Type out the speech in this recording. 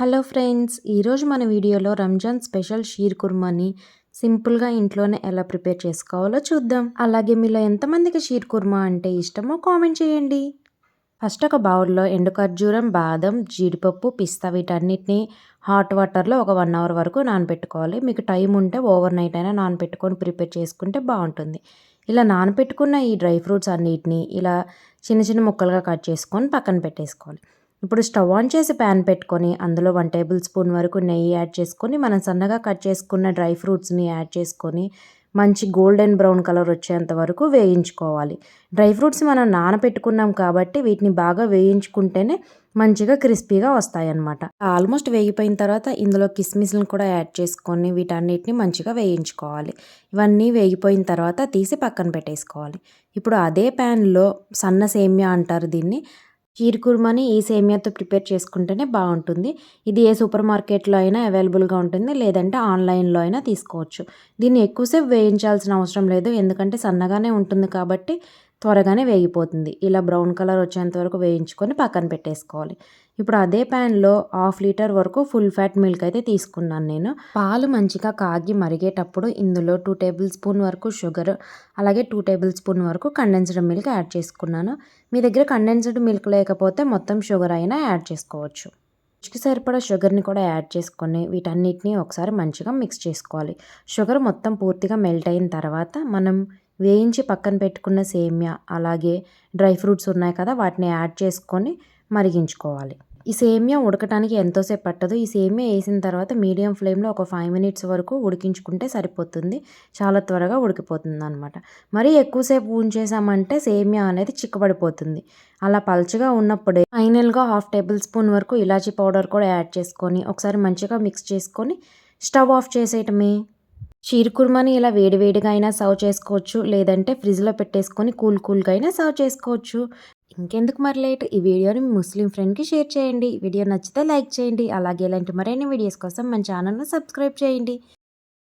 Hello friends ఈరోజు మన వీడియోలో రంజాన్ స్పెషల్ షీర్ కుర్మాని సింపుల్గా ఇంట్లోనే ఎలా ప్రిపేర్ చేసుకోవాలో చూద్దాం. అలాగే మీలో ఎంతమందికి షీర్ కుర్మా అంటే ఇష్టమో కామెంట్ చేయండి. ఫస్ట్ ఒక బౌల్లో ఎండు ఖర్జూరం బాదం జీడిపప్పు పిస్తా వీటన్నిటిని హాట్ వాటర్లో ఒక వన్ అవర్ వరకు నానబెట్టుకోవాలి. మీకు టైం ఉంటే ఓవర్ నైట్ అయినా నానబెట్టుకొని ప్రిపేర్ చేసుకుంటే బాగుంటుంది. ఇలా నానబెట్టుకున్న ఈ డ్రై ఫ్రూట్స్ అన్నిటిని ఇలా చిన్న చిన్న ముక్కలుగా కట్ చేసుకొని పక్కన పెట్టేసుకోవాలి. ఇప్పుడు స్టవ్ ఆన్ చేసి ప్యాన్ పెట్టుకొని అందులో వన్ టేబుల్ స్పూన్ వరకు నెయ్యి యాడ్ చేసుకొని మనం సన్నగా కట్ చేసుకున్న డ్రై ఫ్రూట్స్ని యాడ్ చేసుకొని మంచి గోల్డెన్ బ్రౌన్ కలర్ వచ్చేంత వరకు వేయించుకోవాలి. డ్రై ఫ్రూట్స్ మనం నానబెట్టుకున్నాం కాబట్టి వీటిని బాగా వేయించుకుంటేనే మంచిగా క్రిస్పీగా వస్తాయన్నమాట. ఆల్మోస్ట్ వేగిపోయిన తర్వాత ఇందులో కిస్మిస్లను కూడా యాడ్ చేసుకొని వీటన్నిటిని మంచిగా వేయించుకోవాలి. ఇవన్నీ వేగిపోయిన తర్వాత తీసి పక్కన పెట్టేసుకోవాలి. ఇప్పుడు అదే ప్యాన్లో సన్న సేమ్యా అంటారు దీన్ని. కీర్ కుర్మాని ఈ సేమియాతో ప్రిపేర్ చేసుకుంటేనే బాగుంటుంది. ఇది ఏ సూపర్ మార్కెట్లో అయినా అవైలబుల్గా ఉంటుంది. లేదంటే ఆన్లైన్లో అయినా తీసుకోవచ్చు. దీన్ని ఎక్కువసేపు వేయించాల్సిన అవసరం లేదు. ఎందుకంటే సన్నగానే ఉంటుంది కాబట్టి త్వరగానే వేగిపోతుంది. ఇలా బ్రౌన్ కలర్ వచ్చేంత వరకు వేయించుకొని పక్కన పెట్టేసుకోవాలి. ఇప్పుడు అదే ప్యాన్లో హాఫ్ లీటర్ వరకు ఫుల్ ఫ్యాట్ మిల్క్ అయితే తీసుకున్నాను నేను. పాలు మంచిగా కాగి మరిగేటప్పుడు ఇందులో టూ టేబుల్ స్పూన్ వరకు షుగర్ అలాగే టూ టేబుల్ స్పూన్ వరకు కండెన్స్డ్ మిల్క్ యాడ్ చేసుకున్నాను. మీ దగ్గర కండెన్స్డ్ మిల్క్ లేకపోతే మొత్తం షుగర్ అయినా యాడ్ చేసుకోవచ్చు. రుచికి సరిపడా షుగర్ని కూడా యాడ్ చేసుకొని వీటన్నిటిని ఒకసారి మంచిగా మిక్స్ చేసుకోవాలి. షుగర్ మొత్తం పూర్తిగా మెల్ట్ అయిన తర్వాత మనం వేయించి పక్కన పెట్టుకున్న సేమ్యా అలాగే డ్రై ఫ్రూట్స్ ఉన్నాయి కదా వాటిని యాడ్ చేసుకొని మరిగించుకోవాలి. ఈ సేమియా ఉడకటానికి ఎంతోసేపు పట్టదు. ఈ సేమియా వేసిన తర్వాత మీడియం ఫ్లేమ్లో ఒక ఫైవ్ మినిట్స్ వరకు ఉడికించుకుంటే సరిపోతుంది. చాలా త్వరగా ఉడికిపోతుంది అనమాట మరీ ఎక్కువసేపు ఉంచేసామంటే సేమియా అనేది చిక్కబడిపోతుంది. అలా పల్చగా ఉన్నప్పుడే ఫైనల్గా హాఫ్ టేబుల్ స్పూన్ వరకు ఇలాచీ పౌడర్ కూడా యాడ్ చేసుకొని ఒకసారి మంచిగా మిక్స్ చేసుకొని స్టవ్ ఆఫ్ చేసేయటమే. షీర్ కుర్మాని ఇలా వేడివేడిగా అయినా సర్వ్ చేసుకోవచ్చు. లేదంటే ఫ్రిడ్జ్లో పెట్టేసుకొని కూల్ కూల్గా అయినా సర్వ్ చేసుకోవచ్చు. ఇంకెందుకు మరి లేట్? ఈ వీడియోని మీ ముస్లిం ఫ్రెండ్కి షేర్ చేయండి. వీడియో నచ్చితే లైక్ చేయండి. అలాగే ఇలాంటి మరిన్ని వీడియోస్ కోసం మన ఛానల్ను సబ్స్క్రైబ్ చేయండి.